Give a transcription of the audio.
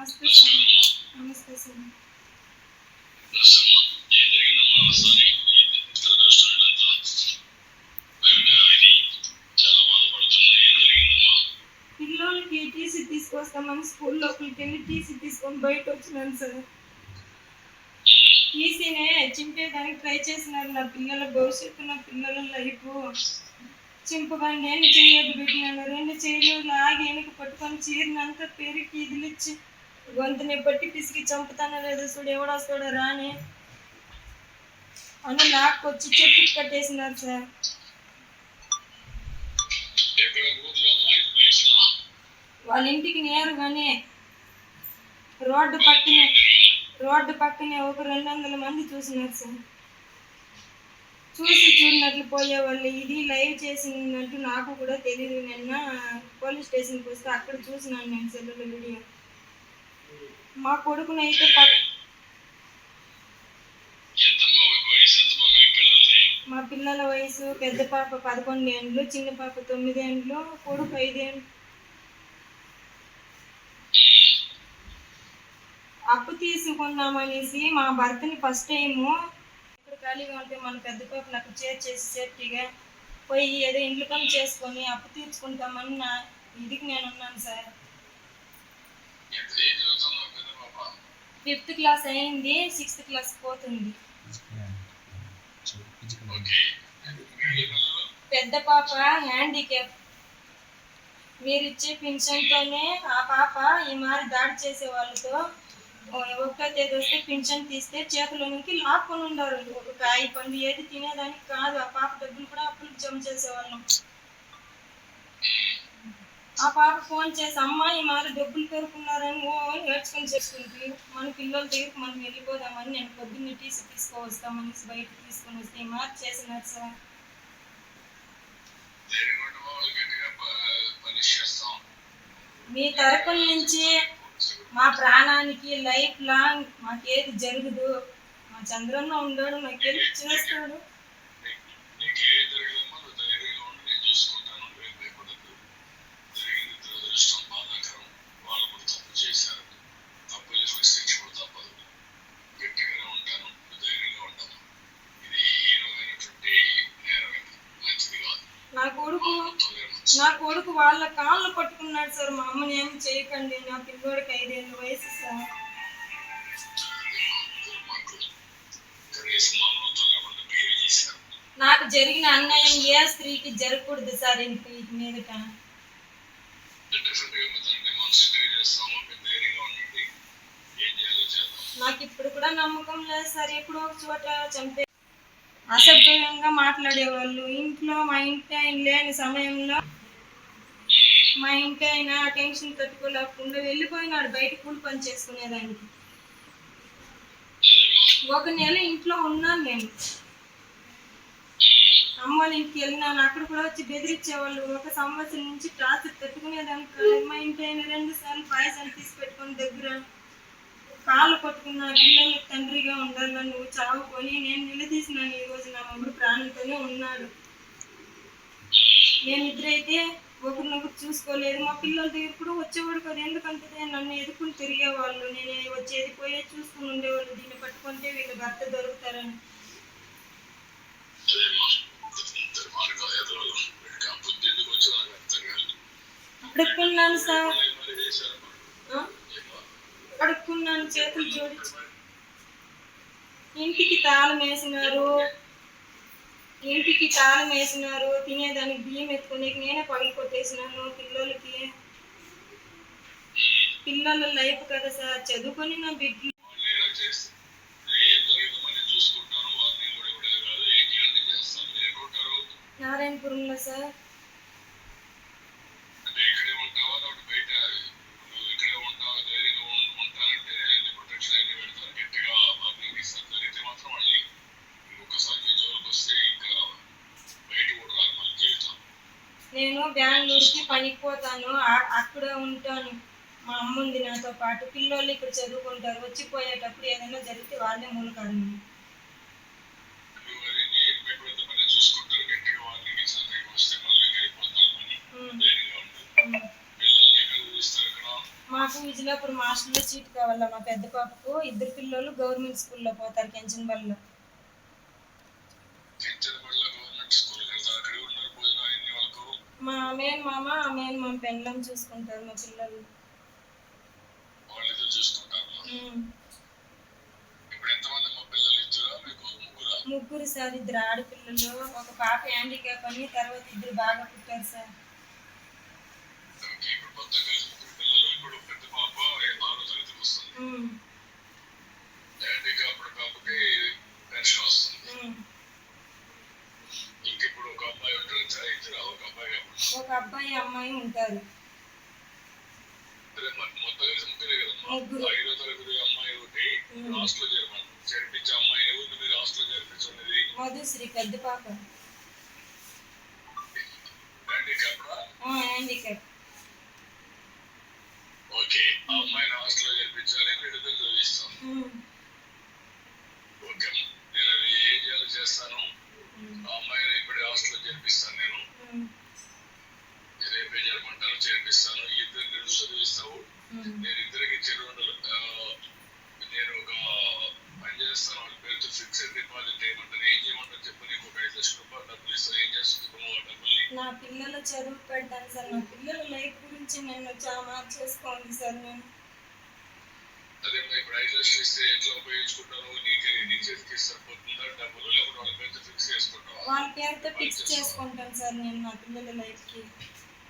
నమస్తే సార్. నమస్తే సార్. పిల్లలకి టీసీ తీసుకొస్తామని స్కూల్ లోపలికి వెళ్ళి టీసీ తీసుకొని బయట వచ్చినాను సార్. టీసీనే చింపేదానికి ట్రై చేసినారు నా పిల్లల భవిష్యత్తు నా పిల్లల లైఫ్. చింపకండి నేను చెయ్యలు పెట్టినాను రెండు చేయలు లాగి వెనుక పట్టుకొని చీరినంతా పెరిగి ఇదిలిచ్చి గొంతుని పట్టి పిసికి చంపుతానో లేదో చూడు ఎవడొస్తాడో రాని. అని నాకు వచ్చి చెప్పి కట్టేసినారు సార్. వాళ్ళ ఇంటికి నేరుగానే రోడ్డు పక్కనే రోడ్డు పక్కనే ఒక రెండు వందల మంది చూసినారు సార్. చూసి చూడనట్లు పోయేవాళ్ళు ఇది లైవ్ చేసినట్టు నాకు కూడా తెలియదు. నిన్న పోలీస్ స్టేషన్కి వస్తే అక్కడ చూసినాను నేను సెల్లుల వీడియో. మా కొడుకునైతే మీ పిల్లల వయసు పెద్ద పాప పదకొండు ఏండ్లు చిన్న పాప తొమ్మిది ఏండ్లు కొడుకు ఐదేండ్లు అప్పు తీసుకున్నామనేసి మా భర్తని ఫస్ట్ టైము ఇక్కడ ఖాళీగా ఉంటే మన పెద్ద పాపను అక్కడ చేర్చేసి సేఫ్టీగా పోయి ఏదో ఇంట్లో పని చేసుకొని అప్పు తీర్చుకుంటామని నా ఇదికి నేను ఉన్నాను సార్ ఎంత ఏం చదువుతున్నావు పెద్ద పాప ఫిఫ్త్ క్లాస్ అయింది సిక్స్త్ క్లాస్ పోతుంది. పెద్ద పాప హ్యాండిక్యాప్. మీరు ఇచ్చే పింఛన్తోనే ఆ పాప ఈ మారి దాడి చేసే వాళ్ళతో ఒకటో తేదీ వస్తే పింఛన్ తీస్తే చేతుల నుంచి లాక్కొని ఉండరు. ఒక కాయ పండు ఏది తినేదానికి కాదు ఆ పాప డబ్బులు కూడా అప్పులకు జమ చేసేవాళ్ళం. ఆ పాప ఫోన్ చేసి అమ్మ ఈ మారి డబ్బులు పెరుకున్నారని ఓ నేర్చుకొని చేసుకుంటుంది. మన పిల్లల దగ్గరికి మనం వెళ్ళిపోదామని నేను పొద్దున్నే టీసీ తీసుకువస్తామని బయట తీసుకొని వస్తే ఈ మారి చేసినారు సార్. మీ తరపు నుంచి మా ప్రాణానికి లైఫ్ లాంగ్ మాకేది జరగదు. మా చంద్రంలో ఉండడు నాకు చేస్తాడు నీకు ఏం జరిగిందమ్మా నువ్వు ధైర్యంగా ఉండి నేను చూసుకుంటాను నువ్వేం భయపడద్దు జరిగింది దురదృష్టం బాధాకరం వాళ్ళు కూడా తప్పు చేశారు తప్పు చేసిన శిక్ష కూడా తప్పదు గట్టిగానే ఉంటాను నువ్వు ధైర్యంగా ఉంటాను ఇది హీనమైనటువంటి నేరం ఇది మంచిది కాదు నా కొడుకు మొత్తం నేరం నా కొడుకు వాళ్ళ కాళ్ళు పట్టుకున్నాడు సార్ మా అమ్మని ఏం చేయకండి నా పిల్లోడికి ఐదేళ్ళ వయసు సార్. నాకు జరిగిన అన్యాయం ఏ స్త్రీకి జరగకూడదు సార్ ఇంక మీదట. నాకు ఇప్పుడు కూడా నమ్మకం లేదు సార్. ఎప్పుడో ఒక చోట చంపే అసభ్యంగా మాట్లాడేవాళ్ళు. ఇంట్లో మా ఇంటి లేని సమయంలో మా ఇంటి ఆయన టెన్షన్ తట్టుకోలేకుండా వెళ్ళిపోయినాడు బయట కూలి పని చేసుకునేదానికి. ఒక నెల ఇంట్లో ఉన్నాను నేను. అమ్మ వాళ్ళ ఇంటికి వెళ్ళినాను. అక్కడ కూడా వచ్చి బెదిరించేవాళ్ళు. ఒక సంవత్సరం నుంచి టార్చర్ తట్టుకునేదానికి మా ఇంటి ఆయన రెండు సార్లు పాయసాలు తీసి పెట్టుకుని దగ్గర కాళ్ళు పట్టుకున్న పిల్లలకు తండ్రిగా ఉండాలని నువ్వు చావుకొని నేను నిలదీసినాను. ఈరోజు నా మమ్మడు ప్రాణంతోనే ఉన్నాడు. నేను ఇద్దరైతే ఒకరినొకరు చూసుకోలేదు. మా పిల్లల దగ్గర కూడా వచ్చేవాడు కదా. ఎందుకంటే నన్ను ఎదుర్కొని తిరిగేవాళ్ళు. నేను వచ్చేది పోయే చూసుకుని ఉండేవాళ్ళు. దీన్ని పట్టుకుంటే వీళ్ళు భర్త దొరుకుతారని. అడుక్కున్నాను సార్. అడుక్కున్నాను. చేతులు జోడించి. ఇంటికి తాళం వేసినారు. ఇంటికి తాళం వేసినారు తినేదానికి బియ్యం ఎత్తుకునే నేనే పగలు కొట్టేసినాను. పిల్లలకి పిల్లల లైఫ్ కదా సార్ చదువుకొని నా బిడ్డ నారాయణపురంలో సార్ చేస్తే ఏం జరిగిందో నేను చూసుకుంటాను వారిని కూడా ఇవ్వడే కాదు ఏం చేయాలి చేస్తాను మీరు ఎక్కడ ఉంటారు నారాయణపురంలో సార్ అంటే ఇక్కడే ఉంటావా లేకపోతే బయట నువ్వు ఇక్కడే ఉంటావా ధైర్యంగా ఉం- ఉంటానంటే అన్ని ప్రొటెక్షన్ అన్ని పెడతారు గట్టిగా వార్నింగ్ ఇస్తారు జరిగితే మాత్రం మళ్ళీ ఒక్కసారి మీ జోలికి వస్తే ఇంకా బయట కూడా రాదు మళ్ళీ జీవితం నేను బెంగళూరుకి పనికి పోతాను అక్కడ ఉంటాను. మా అమ్మ ఉంది నాతో పాటు. పిల్లోళ్ళు ఇక్కడ చదువుకుంటారు. వచ్చిపోయేటప్పుడు ఏదైనా జరిగితే వాళ్ళే మూలకాడు నువ్వు అది నీ ఎప్పుడైతే పని చూసుకుంటారు గట్టిగా వార్నింగ్ ఇస్తారు రేపు వస్తే మళ్ళీ వెళ్ళిపోతాను అని ధైర్యంగా ఉంటుంది పిల్లల్ని ఎక్కడ చూస్తారు ఇక్కడ మా నాకు విజయలాపురం హాస్టల్లో సీట్ కావాలా మా పెద్ద పాపకు? ఇద్దరు పిల్లలు గవర్నమెంట్ స్కూల్లో పోతారు కెంచన్ బల్లో కించన్ బళ్ళ గవర్నమెంట్ స్కూల్ కదా అక్కడే ఉన్నారు భోజనం అయింది వాళ్ళకు మా మేన్ మామ మేన్ మామ పెండ్లం చూసుకుంటారు మా పిల్లలు. ముగ్గురు? సార్ ఇద్దరు ఆడపిల్లలు ఒక పాప హ్యాండిక్యాప్ అని తర్వాత ఇద్దరు బాగా పుట్టారు సార్ ఓకే ఇప్పుడు మొత్తం కలిసి ముగ్గురు పిల్లలు ఇప్పుడు పెద్ద పాప ఆరో తరగతికి వస్తుంది ఉమ్. డాడీకి అప్పుడు పాపకి పెన్షన్ వస్తుంది ఉమ్. ఇంక ఇప్పుడు ఒక అమ్మాయి ఉంటారు ఇద్దరు ఒక అబ్బాయి అమ్మాయి ఉంటారు. ముగ్గురే. ఐదో తరగతి అమ్మాయి ఒకటి. హాస్టల్ చేరమని చేర్పించే అమ్మాయి ఎవరిని మీరు హాస్టల్ చేర్పించున్నది మధుశ్రీ పెద్ద పాప హ్యాండిక్యాప్. ఓకే ఆ అమ్మాయిని హాస్టల్ చేర్పించాలి వీడిద్దరు చదివిస్తాం ఉమ్. ఓకే అమ్మా. నేను అది ఏం చేయాలో చేస్తాను ఉమ్. ఆ అమ్మాయిని ఇప్పుడు హాస్టల్ చేర్పిస్తాను నేను ఉమ్. రేపే జరమంటాను చేర్పిస్తాను ఇద్దరు నేను చదివిస్తావు ఉమ్. నేను ఇద్దరికి చెరువు నేను ఒక పని చేస్తాను వాళ్ళ పేరుతో ఫిక్స్డ్ డిపాజిట్ చేయమంటాను ఏం చేయమంటారు చెప్పు నీకు ఒక ఐదు లక్షల రూపాయలు డబ్బులు ఇస్తాను ఏం చేస్తుంది ఇప్పుడు నువ్వు ఆ డబ్బుల్ని నా పిల్లల చదువు పెట్టాను సార్. నా పిల్లల లైఫ్ గురించి నేను చాలా చేసుకోండి సార్ నేను. అదే మరి ఇప్పుడు ఐదు లక్షలు ఇస్తే ఎట్లా ఉపయోగించుకుంటాను నీకే నీ చేతికి సరిపోతుందా? డబ్బులు లేకపోతే వాళ్ళ పేరుతో ఫిక్స్ చేసుకుంటావా? వాళ్ళ పేరుతో ఫిక్స్ చేసుకుంటాను సార్ నేను నా పిల్లల లైఫ్కి